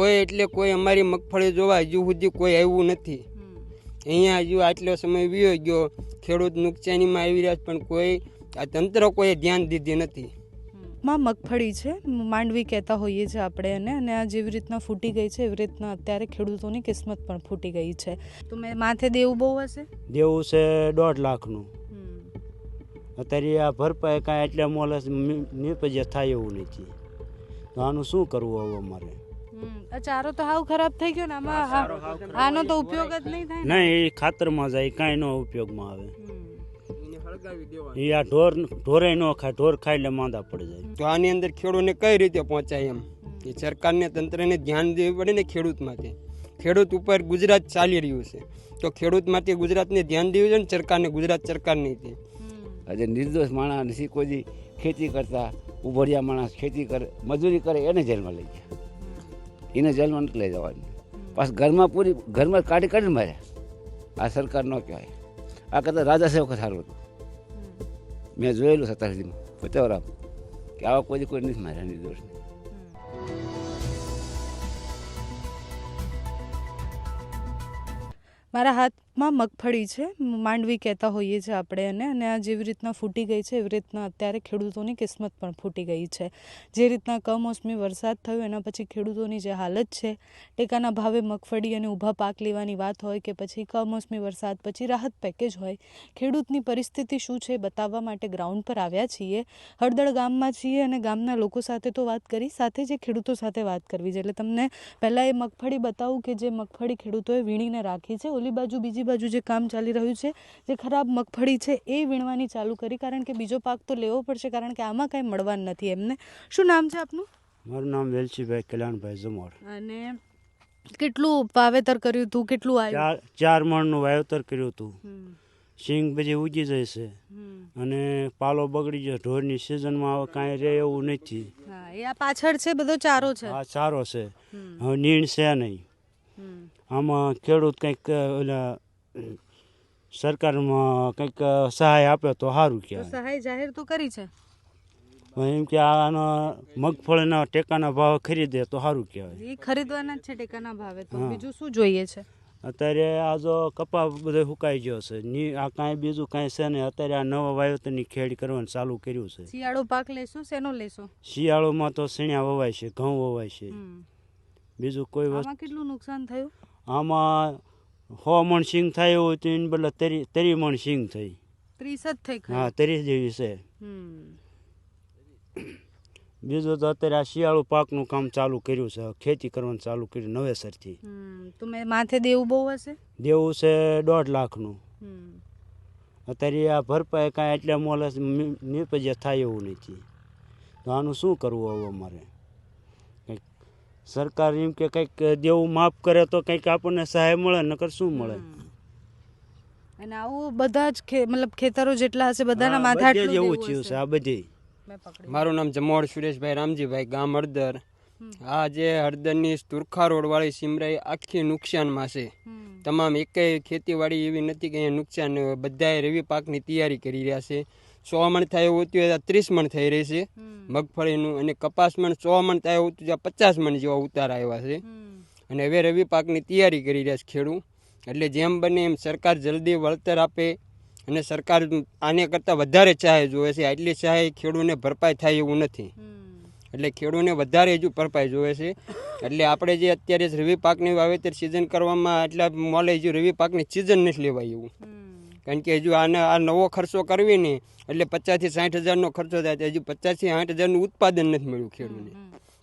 કોઈ એટલે કોઈ અમારી મગફળી જોવા હજુ સુધી કોઈ આવ્યું નથી. અહીંયા હજુ આટલો સમય વીયો ગયો ખેડૂત નુકસાનીમાં આવી રહ્યા છે પણ કોઈ આ તંત્ર કોઈ ધ્યાન દીધી નથી. માં મગફળી છે માંડવી કહેતા હોઈએ છીએ આપણે એને અને આ જેવી રીતના ફૂટી ગઈ છે એવી રીતના અત્યારે ખેડૂતોની કિસ્મત પણ ફૂટી ગઈ છે. તો મેં માથે દેવું બહુ હશે? દેવું છે દોઢ લાખનું. અત્યારે આ ભરપાઈ કાંઈ એટલે મોલ નિપજ્ય થાય એવું નથી. તો આનું શું કરવું હવે અમારે? આ ચારો તો હાવ ખરાબ થઈ ગયો ને આમાં આનો તો ઉપયોગ જ નહીં થાય ને. નહીં એ ખાતરમાં જાય કાંઈ નો ઉપયોગમાં આવે. એ આ ઢોર ઢોરે નો ખાય ઢોર ખાય એટલે માંદા પડી જાય. તો આની અંદર ખેડૂતને કઈ રીતે પહોંચાય એમ? એ સરકારને તંત્રને ધ્યાન દેવું પડે ને ખેડૂત માટે ખેડૂત ઉપર ગુજરાત ચાલી રહ્યું છે. તો ખેડૂત માટે ગુજરાતને ધ્યાન દેવું છે ને સરકારને ગુજરાત સરકાર નહીં તે આજે નિર્દોષ માણસ કોઈ ખેતી કરતા ઉભરિયા માણસ ખેતી કરે મજૂરી કરે એને જેલમાં લઈ ગયા. એને જેલમાં નથી લઈ જવાની. પાછ ઘરમાં પૂરી, ઘરમાં કાઢી કાઢીને માર્યા આ સરકાર ન કહેવાય. આ કરતાં રાજા સેવક સારું હતું. મેં જોયેલું અત્યાર સુધીમાં પચાવરામ કે આવા કોઈ કોઈ નથી માર્યા નિર્દોષ મારા હાથમાં મગફળી છે. માંડવી કહેતા હોઈએ છીએ આપણે એને. અને આ જેવી રીતના ફૂટી ગઈ છે, એવી રીતના અત્યારે ખેડૂતોની કિસ્મત પણ ફૂટી ગઈ છે. જે રીતના કમોસમી વરસાદ થયો, એના પછી ખેડૂતોની જે હાલત છે, ટેકાના ભાવે મગફળી અને ઊભા પાક લેવાની વાત હોય કે પછી કમોસમી વરસાદ, પછી રાહત પેકેજ હોય, ખેડૂતની પરિસ્થિતિ શું છે બતાવવા માટે ગ્રાઉન્ડ પર આવ્યા છીએ. હળદળ ગામમાં છીએ અને ગામના લોકો સાથે તો વાત કરી, સાથે જે ખેડૂતો સાથે વાત કરવી છે. એટલે તમને પહેલાં એ મગફળી બતાવું કે જે મગફળી ખેડૂતોએ વીણીને રાખી છે, ઓલી બાજુ બીજી બાજુ જે કામ ચાલી રહ્યું છે જે ખરાબ મગફળી છે એ વીણવાની ચાલુ કરી. કારણ કે બીજો પાક તો લેવો પડશે કારણ કે આમાં કાંઈ મળવાનું નથી એમને. શું નામ છે આપનું? મારું નામ વેલચીભાઈ કલ્યાણભાઈ જમોર અને કેટલું વાવેતર કર્યું હતું? કેટલું આવ્યું? ચાર ચાર મણનું વાવેતર કર્યું હતું. સિંગ પછી ઉગી જાય છે. અને પાલો બગડી જાય. ઢોરની સિઝનમાં હવે કાંઈ રહે એવું નથી. આ પાછળ છે બધો ચારો છે? આ સારો છે. હવે નીણ છે નહીં. આમાં ખેડૂત કંઈક ઓલા સરકારમાં કંઈક સહાય આપે તો સારું કે કહેવાય. સહાય જાહેર તો કરી છે. એમ કે આનો મગફળીના ટેકાના ભાવ ખરીદે તો સારું કહેવાય. એ ખરીદવાના જ છે ટેકાના ભાવે તો બીજું શું જોઈએ છે? અત્યારે આ જો કપા બધો સુકાઈ ગયો છે ની આ કાંઈ બીજું કાંઈ છે ને અત્યારે આ નવા વાવેતરની ખેડ કરવાનું ચાલુ કર્યું છે. શિયાળો પાક લેશો શેનો લેશો? શિયાળોમાં તો સીણ્યા વવાય છે ઘઉં વવાય છે. બીજું કોઈ વસ્તુ કેટલું નુકસાન થયું? આમાં સો મણ સિંગ થાય એવું તો એને બદલે તરી તરી મણ સિંગ થઈ ત્રીસ જ થઈ હા તરી જેવી છે. બીજું તો અત્યારે આ શિયાળુ પાકનું કામ ચાલુ કર્યું છે. ખેતી કરવાનું ચાલુ કર્યું નવેસરથી. તમે માથે દેવું બહુ હશે? દેવું છે દોઢ લાખનું. અત્યારે આ ભરપાઈ કાંઈ એટલે મોલ નિપજ્ય થાય એવું નથી. તો આનું શું કરવું હવે અમારે? સરકાર એમ કે કંઈક દેવું માફ કરે તો કંઈક આપણને સહાય મળે નકર શું મળે? અને આવું બધા જ મતલબ ખેતરો જેટલા હશે બધાના માથા માથે બધે આટલું જ એવું દેવું થયું છે આ બધી મારું નામ જમોડ સુરેશભાઈ રામજીભાઈ ગામ હળદર. આ જે હળદરની તુરખા રોડવાળી સિમરાઈ આખી નુકસાનમાં છે. તમામ એકેય ખેતીવાડી એવી નથી કે અહીંયા નુકસાન બધાએ રવિ પાકની તૈયારી કરી રહ્યા છે. સો મણ થાય એવું હતું ત્યાં ત્રીસ મણ થઈ રહી છે. મગફળીનું અને કપાસ મણ સો મણ થાય એવું હતું પચાસ મણ જેવા ઉતાર આવ્યા છે. અને હવે રવિ પાકની તૈયારી કરી રહ્યા છે ખેડૂત. એટલે જેમ બને એમ સરકાર જલ્દી વળતર આપે અને સરકાર આને કરતાં વધારે ચાહે જોવે છે. આટલી સહાય ખેડૂતને ભરપાઈ થાય એવું નથી. એટલે ખેડૂતને વધારે હજુ ભરપાઈ જોવે છે. એટલે આપણે જે અત્યારે રવિ પાકની વાવેતર સિઝન કરવામાં એટલા મોલે હજુ રવિ પાકની સિઝન નથી લેવાય એવું. કારણ કે હજુ આને આ નવો ખર્ચો કરવી ને એટલે પચાસથી સાઠ હજારનો ખર્ચો થાય તો હજુ પચાસથી સાઠ હજારનું ઉત્પાદન નથી મળ્યું ખેડૂતને.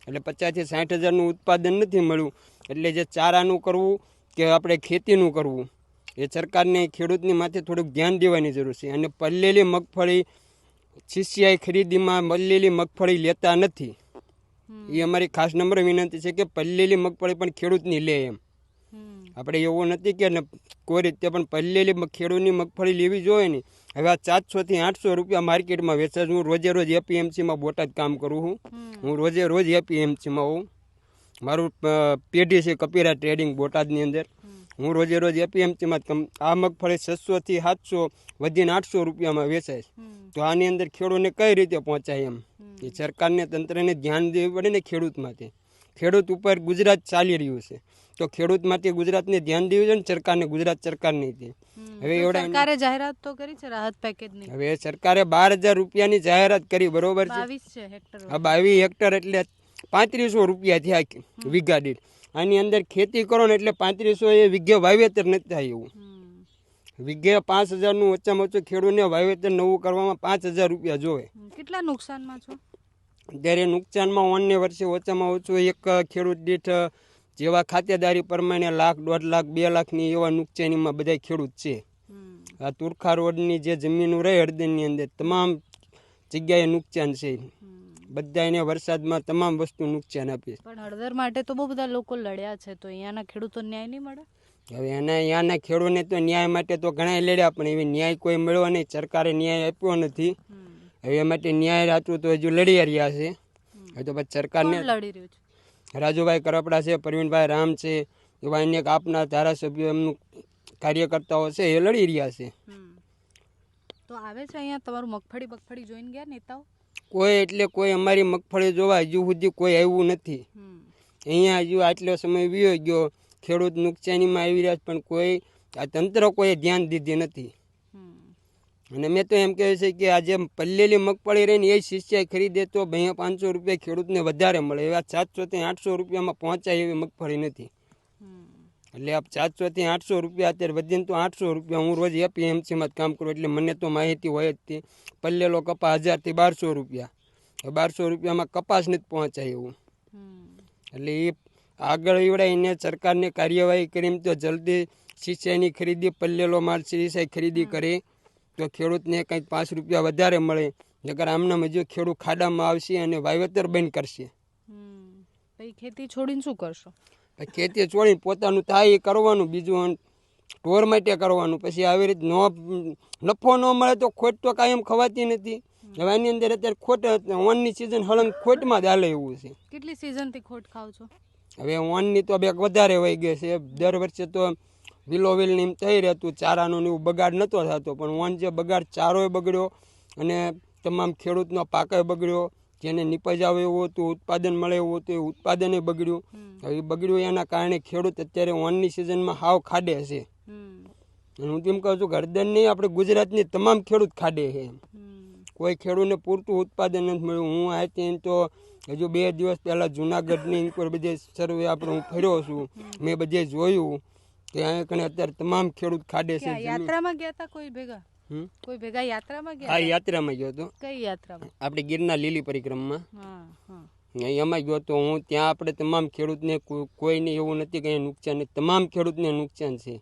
એટલે પચાસથી સાઠ હજારનું ઉત્પાદન નથી મળ્યું. એટલે જે ચારાનું કરવું કે આપણે ખેતીનું કરવું એ સરકારને ખેડૂતની માથે થોડુંક ધ્યાન દેવાની જરૂર છે. અને પલ્લેલી મગફળી સીસીઆઈ ખરીદીમાં મળેલી મગફળી લેતા નથી. એ અમારી ખાસ નંબર વિનંતી છે કે પલ્લેલી મગફળી પણ ખેડૂતની લે એમ. આપણે એવું નથી કે ને કોઈ રીતે પણ પલ્લેલી ખેડૂતની મગફળી લેવી જોઈએ ને. હવે આ સાતસોથી આઠસો રૂપિયા માર્કેટમાં વેચે હું રોજે રોજ એપીએમસીમાં બોટાદ કામ કરું છું. હું રોજે રોજ એપીએમસીમાં હોઉં. મારું પેઢી છે કપીરા ટ્રેડિંગ બોટાદની અંદર. હું રોજે રોજ એપીએમસીમાં આ મગફળી છસોથી સાતસો વધીને આઠસો રૂપિયામાં વેચાય તો આની અંદર ખેડૂતને કઈ રીતે પહોંચાય એમ? એ સરકારને તંત્રને ધ્યાન દેવું પડે ને ખેડૂત માટે ખેડૂત ઉપર ગુજરાત ચાલી રહ્યું છે. તો ખેડૂત માટે ગુજરાતને ધ્યાન દેવું છે ને સરકારને ગુજરાત સરકારની તે. હવે એવડા સરકારે જાહેરાત તો કરી છે રાહત પેકેજની. હવે સરકારે બાર હજાર રૂપિયાની જાહેરાત કરી બરોબર છે? આ બાવીસ હેક્ટર એટલે પાંત્રીસો રૂપિયા થયા વીઘા દીઠ. આની અંદર ખેતી કરો ને એટલે પાંત્રીસો એ વીઘે વાવેતર નથી થાય એવું. વીઘે પાંચ હજારનું ઓછામાં ઓછું ખેડૂતને વાવેતર નવું કરવામાં પાંચ હજાર રૂપિયા જોવે. કેટલા નુકસાનમાં છો? ત્યારે નુકસાનમાં ઓનને વર્ષે ઓછામાં ઓછું એક ખેડૂત દીઠ જેવા ખાતેદારી પ્રમાણે લાખ દોઢ લાખ બે લાખની એવા નુકસાનીમાં બધા ખેડૂત છે. આ તુરખા રોડની જે જમીનો રહે હળદરની અંદર તમામ જગ્યાએ નુકસાન છે. બધા એને વરસાદમાં તમામ વસ્તુ નુકસાન આપે પણ હળદર માટે તો બહુ બધા લોકો લડ્યા છે તો અહીંયાના ખેડૂતો ન્યાય નહીં મળે? હવે એના અહીંયાના ખેડૂતને તો ન્યાય માટે તો ઘણા લડ્યા પણ એવી ન્યાય કોઈ મળ્યો નહીં. સરકારે ન્યાય આપ્યો નથી. હવે એ માટે ન્યાય રાતું તો હજુ લડી રહ્યા છે. હવે તો પછી સરકારને લડી રહ્યું છે? રાજુભાઈ કરપડા છે પ્રવીણભાઈ રામ છે એવા અન્ય આપના ધારાસભ્યો એમનું કાર્યકર્તાઓ છે એ લડી રહ્યા છે. તો આવે છે અહીંયા તમારું મગફળી બગફળી જોઈને ગયા નેતાઓ? કોઈ એટલે કોઈ અમારી મગફળી જોવા હજુ સુધી કોઈ આવ્યું નથી. અહીંયા હજુ આટલો સમય વીયો ગયો ખેડૂત નુકસાનીમાં આવી રહ્યા છે પણ કોઈ આ તંત્ર કોઈ ધ્યાન દીધી નથી. અને મેં તો એમ કહ્યું છે કે આ જે પલ્લેલી મગફળી રહીને એ શિષ્ય ખરીદે તો બે પાંચસો રૂપિયા ખેડૂતને વધારે મળે. એવા સાતસોથી આઠસો રૂપિયામાં પહોંચાય એવી મગફળી નથી. એટલે આ સાતસોથી આઠસો રૂપિયા અત્યારે વધીને તો આઠસો રૂપિયા હું રોજ એપીએમસીમાં જ કામ કરું એટલે મને તો માહિતી હોય જ તે. પલ્લેલો કપાસ હજારથી બારસો રૂપિયા. બારસો રૂપિયામાં કપાસ નથી પહોંચાય એવું. એટલે એ આગળ એવડાવીને સરકારને કાર્યવાહી કરીને તો જલ્દી સિંચાઈની ખરીદી, પલ્લેલો માલ સિંચાઈ ખરીદી કરે. તો ખેડૂતને કંઈક પાંચ રૂપિયા વધારે મળે નગર આમના મજૂર ખેડૂત ખાડામાં આવશે અને વાવેતર બંધ કરશે. પછી ખેતી છોડીને શું કરશો? ખેતી છોડીને પોતાનું થાય એ કરવાનું બીજું ઢોર માટે કરવાનું. પછી આવી રીતે નો નફો ન મળે તો ખોટ તો કાયમ ખવાતી નથી. હવે આની અંદર અત્યારે ખોટ ઓનની સિઝન હળંગ ખોટમાં જ હાલે એવું છે. કેટલી સિઝનથી ખોટ ખાવ છો? હવે ઓનની તો બે વધારે વહી ગઈ છે. દર વર્ષે તો વિલો નીમ થઈ રહેતું ચારાનો ને એવું બગાડ નહોતો થતો પણ ઓન જે બગાડ ચારોય બગડ્યો અને તમામ ખેડૂતનો પાકે બગડ્યો જેને નિપજ આવે એવું હતું ઉત્પાદન મળે એવું હતું એ ઉત્પાદને બગડ્યું. હવે બગડ્યું એના કારણે ખેડૂત અત્યારે ઓનની સિઝનમાં હાવ ખાડે છે. અને હું તેમ કહું છું કે હળદર નહીં આપણે ગુજરાતની તમામ ખેડૂત ખાડે છે. કોઈ ખેડૂતને પૂરતું ઉત્પાદન નથી મળ્યું. હું આ ત્યાં તો હજુ બે દિવસ પહેલાં જુનાગઢની ઉપર બધે સર્વે આપણે હું ફર્યો છું. મેં બધે જોયું. અહીંયા કણે અત્યારે તમામ ખેડૂત ખાડે છે યાત્રામાં ગયા હતા કોઈ ભેગા? કોઈ ભેગા યાત્રામાં ગયા હા યાત્રામાં ગયો હતો. કઈ યાત્રામાં? આપણે ગિરના લીલી પરિક્રમમાં. એમાં ગયો તો હું ત્યાં આપણે તમામ ખેડૂતને કોઈને એવું નથી કે નુકસાન તમામ ખેડૂતને નુકસાન છે.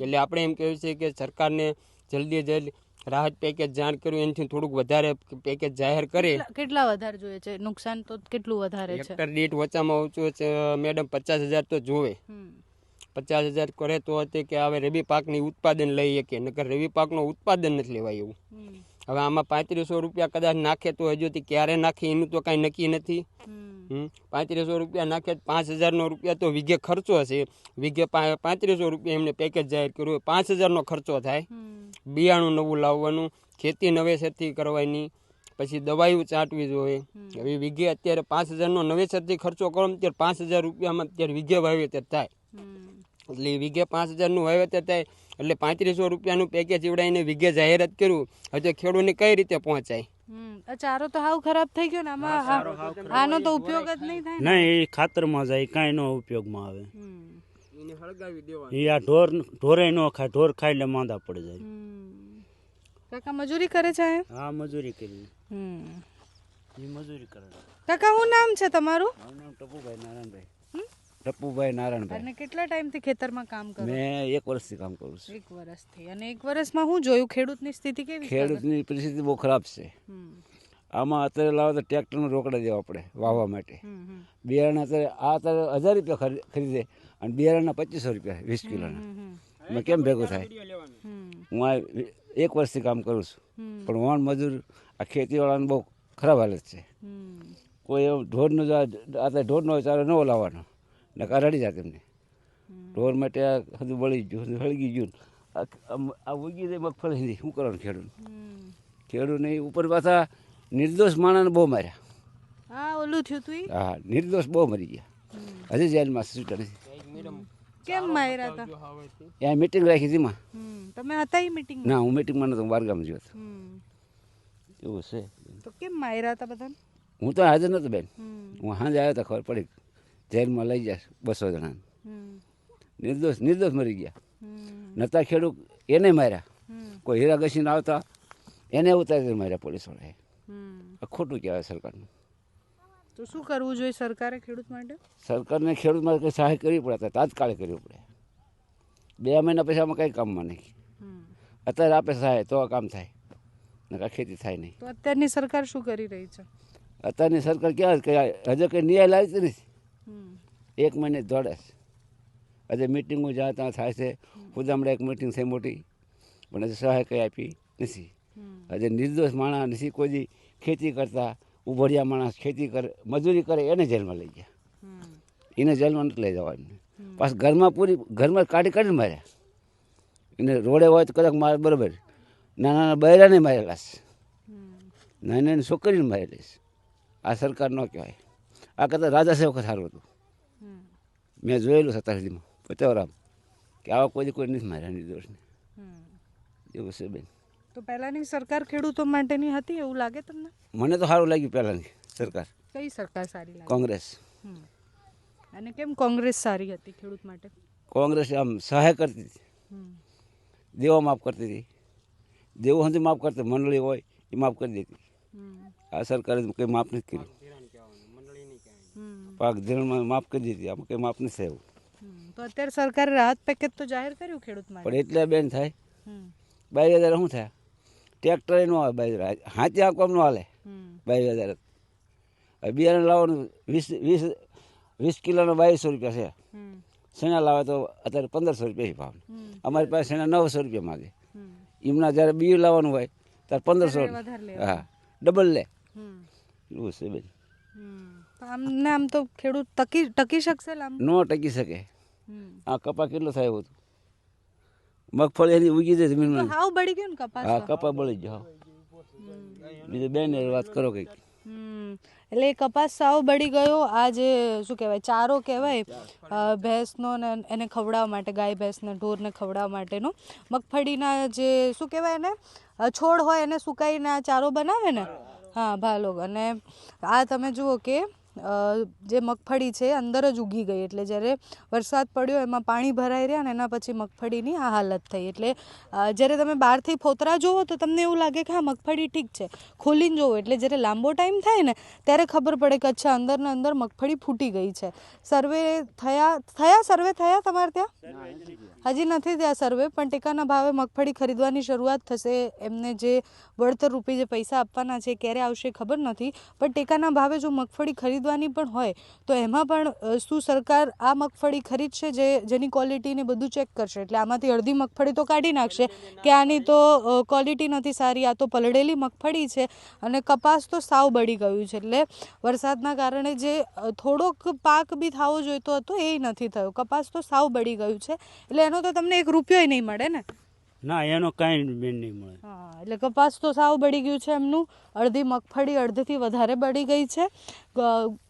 એટલે આપણે એમ કહેવું છે કે સરકારને જલ્દી જલ્દી રાહત પેકેજ જાણ કર્યું એનાથી થોડુંક વધારે પેકેજ જાહેર કરે. કેટલા- વધારે જોઈએ છે? નુકસાન તો કેટલું વધારે છે? હેક્ટર દીઠ ઓછામાં ઓછું મેડમ પચાસ હજાર તો જોવે. પચાસ હજાર કરે તો હતી કે હવે રવિ પાકની ઉત્પાદન લઈ શકીએ. નકર રવિ પાકનું ઉત્પાદન નથી લેવાય એવું. હવે આમાં પાંત્રીસો રૂપિયા કદાચ નાખે તો હજુ ક્યારે નાખે એનું તો કાંઈ નક્કી નથી. પાંત્રીસો રૂપિયા નાખે પાંચ હજારનો રૂપિયા તો વીઘે ખર્ચો છે વીઘે પાંત્રીસો રૂપિયા એમને પેકેજ જાહેર કર્યું પાંચ હજારનો ખર્ચો થાય. બિયાણું નવું લાવવાનું ખેતી નવેસરથી કરવાની પછી દવાઈઓ ચાટવી જોઈએ. હવે વીઘે અત્યારે પાંચ હજારનો નવેસરથી ખર્ચો કરો ત્યારે પાંચ હજાર રૂપિયામાં અત્યારે વીઘે વાવેતર થાય. એટલે વીઘે પાંચ હજારનું વાવેતર થાય એટલે પાંત્રીસો રૂપિયાનું પેકેજ ઈવડાવીને વીઘે જાહેરાત કર્યું. હવે ખેડૂતને કઈ રીતે પહોંચાય? ચારો તો હાવ ખરાબ થઈ ગયો ને આમાં આનો તો ઉપયોગ જ નહીં થાય. નહીં એ ખાતરમાં જાય કાંઈ નો ઉપયોગમાં આવે. હમ. એને હળગાવી દેવા એ આ ઢોર ઢોરે નો ખાય ઢોર ખાઈ એટલે માંદા પડી જાય. કાકા મજૂરી કરે છે હા મજૂરી કરી. હમ. એ મજૂરી કરે કાકા શું નામ છે તમારું? મારું નામ ટપુભાઈ નારાયણભાઈ. ટપુભાઈ નારાયણભાઈ. અને કેટલા ટાઈમથી ખેતરમાં કામ કરો? મેં એક વર્ષથી કામ કરું છું. એક વર્ષથી. અને એક વર્ષમાં હું જોયું ખેડૂતની સ્થિતિ કેવી ખેડૂતની પરિસ્થિતિ બહુ ખરાબ છે. આમાં અત્યારે લાવો તો ટ્રેક્ટરનું રોકડા દેવા પડે વાવવા માટે. બિયારણ અત્યારે આ અત્યારે હજાર રૂપિયા ખરીદે અને બિયારણના પચીસો રૂપિયા વીસ કિલોના. મેં એમાં કેમ ભેગું થાય? હું આ એક વર્ષથી કામ કરું છું. પણ વણ મજૂર આ ખેતીવાળાને બહુ ખરાબ હાલત છે. કોઈ એવું ઢોરનો અત્યારે ઢોરનો ચારો ન લાવવાનો. ને રડી જાય તેમને ઢોર માટે આ હજુ વળી ગયું હળગી ગયું. આ ઉગી જાય મગફળી શું કરવાનું ખેડૂત. ખેડૂતને ઉપર પાછા નિર્દોષ માણસને બહુ માર્યા. હા ઓલું થયું તું હા નિર્દોષ બહુ મરી ગયા. હજી જેલમાં છૂટા નથી. કેમ માર્યા હતા? ત્યાં મિટિંગ રાખી હતી માં તમે હતા એ મિટિંગમાં ના હું મિટિંગમાં નતો બારગામ ગયો હતો. એવું છે. તો કેમ માર્યા હતા બધાને? હું તો હાજર નહોતો બેન. હું હાજર આવ્યો તો ખબર પડી. જેલમાં લઈ જાય બસો જણાને. નિર્દોષ નિર્દોષ મરી ગયા. નતા ખેડૂત એને માર્યા. કોઈ હીરા ઘસીને આવતા એને ઉતારી માર્યા પોલીસવાળાએ. આ ખોટું કહેવાય સરકારનું. તો શું કરવું જોઈએ સરકારે ખેડૂત માટે? સરકારને ખેડૂત માટે કંઈ સહાય કરવી પડે તાત્કાલિક કરવી પડે. બે મહિના પછી આમાં કંઈ કામમાં નહીં. અત્યારે આપે સહાય તો આ કામ થાય. નકા ખેતી થાય નહીં. તો અત્યારની સરકાર શું કરી રહી છે? અત્યારની સરકાર ક્યાં હજુ કંઈ ન્યાય લાવી નથી એક મહિને દોડે છે. હજે મિટિંગો જ્યાં ત્યાં થાય છે ખુદ હમણાં એક મિટિંગ થઈ મોટી, પણ હજી સહાય કંઈ આપી નથી. આજે નિર્દોષ માણસ નથી, કોઈ ખેતી કરતા, ઉભરિયા માણસ ખેતી કરે, મજૂરી કરે, એને જેલમાં લઈ ગયા. એને જેલમાં નથી લઈ જવાનું. પાછું ઘરમાં પૂરી, ઘરમાં કાઢી કાઢીને માર્યા. એને રોડે હોય તો કદાચ મારે, બરાબર. નાના નાના બૈરાને મારેલા છે. નાની નાની છોકરીને મારેલી છે. આ સરકાર ન કહેવાય. આ કરતાં રાજા સેવક સારું હતું. મેં જોયેલું અત્યાર સુધીમાં પચાવરામ કે આવા કોઈ કોઈ નથી માર્યા નિર્દોષને એવું છે બેન. તો પહેલાની સરકાર ખેડૂતો માટેની હતી એવું લાગે તમને? મને તો સારું લાગ્યું પહેલાંની સરકાર. કઈ સરકાર સારી લાગી? કોંગ્રેસ. અને કેમ કોંગ્રેસ સારી હતી ખેડૂત માટે? કોંગ્રેસ આમ સહાય કરતી હતી. દેવા માફ કરતી હતી. દેવો હતી માફ કરતી મંડળી હોય એ માફ કરી દેતી. આ સરકારે કંઈ માફ નથી કર્યું. પાક ધીરણમાં માફ કરી દીધી. આમાં કંઈ માફ નથી થયું તો અત્યારે સરકારે રાહત પેકેજ તો જાહેર કર્યું ખેડૂત માટે. પણ એટલે બેન થાય. બાવીસ હજાર શું થાય? ટ્રેક્ટર ન આવે બાવીસ હજાર હાથી આંકવામાં ન હાલે. બાવીસ હજાર બિયારણ લાવવાનું વીસ વીસ વીસ કિલોનો બાવીસો રૂપિયા છે. શેણા લાવે તો અત્યારે પંદરસો રૂપિયા ભાવ. અમારી પાસે શેણા નવસો રૂપિયા માગે. એમના જ્યારે બિયું લાવવાનું હોય ત્યારે પંદરસો હા ડબલ લે. એવું છે બેન. આમને આમ તો ખેડૂત ટકી ટકી શકશે ન ટકી શકે. આ કપા કેટલો થાય એવું હતું? મગફળી એની ઉગી જાય જમીનમાં. હાવ બળી ગયું ને કપાસ હા કપા બળી ગયો બીજું બેન વાત કરો કંઈક. એટલે કપાસ સાવ બળી ગયો. આ જે શું કહેવાય ચારો કહેવાય ભેંસનો ને એને ખવડાવવા માટે ગાય ભેંસને ઢોરને ખવડાવવા માટેનો. મગફળીના જે શું કહેવાય ને છોડ હોય એને સુકાઈને આ ચારો બનાવે ને? હા ભાલોગ. અને આ તમે જુઓ કે જે મગફળી છે અંદર જ ઉગી ગઈ એટલે જ્યારે વરસાદ પડ્યો એમાં પાણી ભરાઈ રહ્યા અને એના પછી મગફળીની આ હાલત થઈ. એટલે જ્યારે તમે બહારથી ફોતરા જુઓ તો તમને એવું લાગે કે હા મગફળી ઠીક છે. ખોલીને જુઓ એટલે જ્યારે લાંબો ટાઈમ થાય ને, ત્યારે ખબર પડે કે અચ્છા અંદરને અંદર મગફળી ફૂટી ગઈ છે. સર્વે થયા થયા સર્વે થયા તમારે ત્યાં? હજી નથી ત્યાં સર્વે, પણ ટેકાના ભાવે મગફળી ખરીદવાની શરૂઆત થશે. એમને જે વળતર રૂપે જે પૈસા આપવાના છે, ક્યારે આવશે ખબર નથી. પણ ટેકાના ભાવે જો મગફળી ખરીદવાની પણ હોય, તો એમાં પણ શું સરકાર આ મગફળી ખરીદશે જે, જેની ક્વોલિટીને બધું ચેક કરશે? એટલે આમાંથી અડધી મગફળી તો કાઢી નાખશે, કે આની તો ક્વોલિટી નથી સારી, આ તો પલળેલી મગફળી છે અને કપાસ તો સાવ બળી ગયું છે. એટલે વરસાદના કારણે જે થોડોક પાક બી થવો જોઈતો હતો, એ નથી થયો. કપાસ તો સાવ બળી ગયું છે. એટલે એનો તો તમને એક રૂપિયો નહીં મળે ને? ના એનો કાંઈ બેન નહીં મળે. હા એટલે કપાસ તો સાવ બળી ગયું છે એમનું. અડધી મગફળી અડધીથી વધારે બળી ગઈ છે.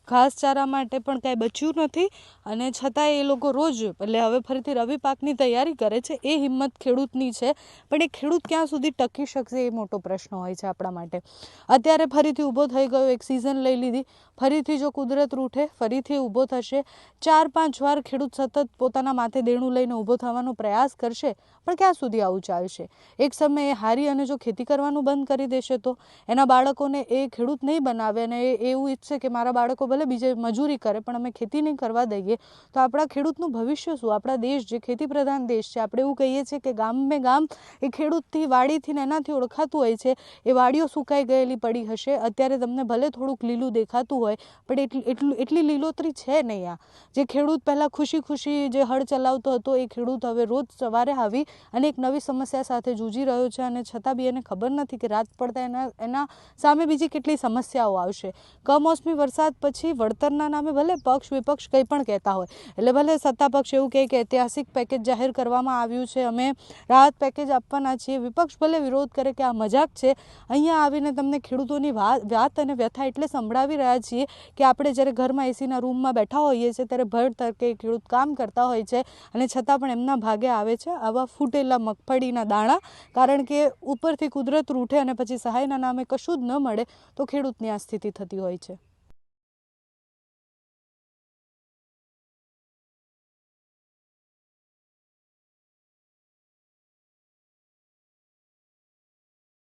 ઘાસચારા માટે પણ કાંઈ બચ્યું નથી અને છતાંય એ લોકો રોજ, એટલે હવે ફરીથી રવિ પાકની તૈયારી કરે છે, એ હિંમત ખેડૂતની છે. પણ એ ખેડૂત ક્યાં સુધી ટકી શકશે એ મોટો પ્રશ્ન હોય છે આપણા માટે. અત્યારે ફરીથી ઊભો થઈ ગયો, એક સિઝન લઈ લીધી. ફરીથી જો કુદરત રૂઠે, ફરીથી ઊભો થશે. ચાર પાંચ વાર ખેડૂત સતત પોતાના માથે દેણું લઈને ઊભો થવાનો પ્રયાસ કરશે, પણ ક્યાં સુધી આવું ચાલશે? એક સમયે હારી અને જો ખેતી કરવાનું બંધ કરી દેશે તો? એના બાળકોને એ ખેડૂત નહીં બનાવે અને એ એવું ઈચ્છે કે મારા બાળકો ભલે બીજે મજૂરી કરે, પણ અમે ખેતી નહીં કરવા દઈએ, તો આપણા ખેડૂતનું ભવિષ્ય શું? આપણા દેશ જે ખેતી પ્રધાન દેશ છે, આપણે એવું કહીએ છીએ કે ગામે ગામ એ ખેડૂતથી, વાડીથી ને એનાથી ઓળખાતું હોય છે. એ વાડીઓ સુકાઈ ગયેલી પડી હશે. અત્યારે તમને ભલે થોડુંક લીલું દેખાતું હોય, પણ એટલી, એટલું, એટલી લીલોતરી છે નહીં આ જે ખેડૂત પહેલાં ખુશી ખુશી જે હળ ચલાવતો હતો, એ ખેડૂત હવે રોજ સવારે આવી અને એક નવી સમસ્યા સાથે જૂજી રહ્યો છે અને છતાં બી એને ખબર નથી કે રાત પડતા એના એના સામે બીજી કેટલી સમસ્યાઓ આવશે. કમોસમી વરસાદ પછી વળતરના નામે ભલે પક્ષ વિપક્ષ કંઈ પણ કહેતા હોય, એટલે ભલે સત્તા પક્ષ એવું કહે કે ઐતિહાસિક પેકેજ જાહેર કરવામાં આવ્યું છે, અમે રાહત પેકેજ આપવાના છીએ, વિપક્ષ ભલે વિરોધ કરે કે આ મજાક છે, અહીંયા આવીને તમને ખેડૂતોની વાત અને વ્યથા એટલે સંભળાવી રહ્યા છીએ કે આપણે જ્યારે ઘરમાં એસીના રૂમમાં બેઠા હોઈએ છીએ, ત્યારે ભર તરકે ખેડૂત કામ કરતા હોય છે અને છતાં પણ એમના ભાગે આવે છે આવા ફૂટેલા મગફળીના દાણા, કારણ કે ઉપરથી કુદરત રૂઠે અને પછી સહાયના નામે કશું જ ન મળે, તો ખેડૂતની આ સ્થિતિ થતી હોય છે.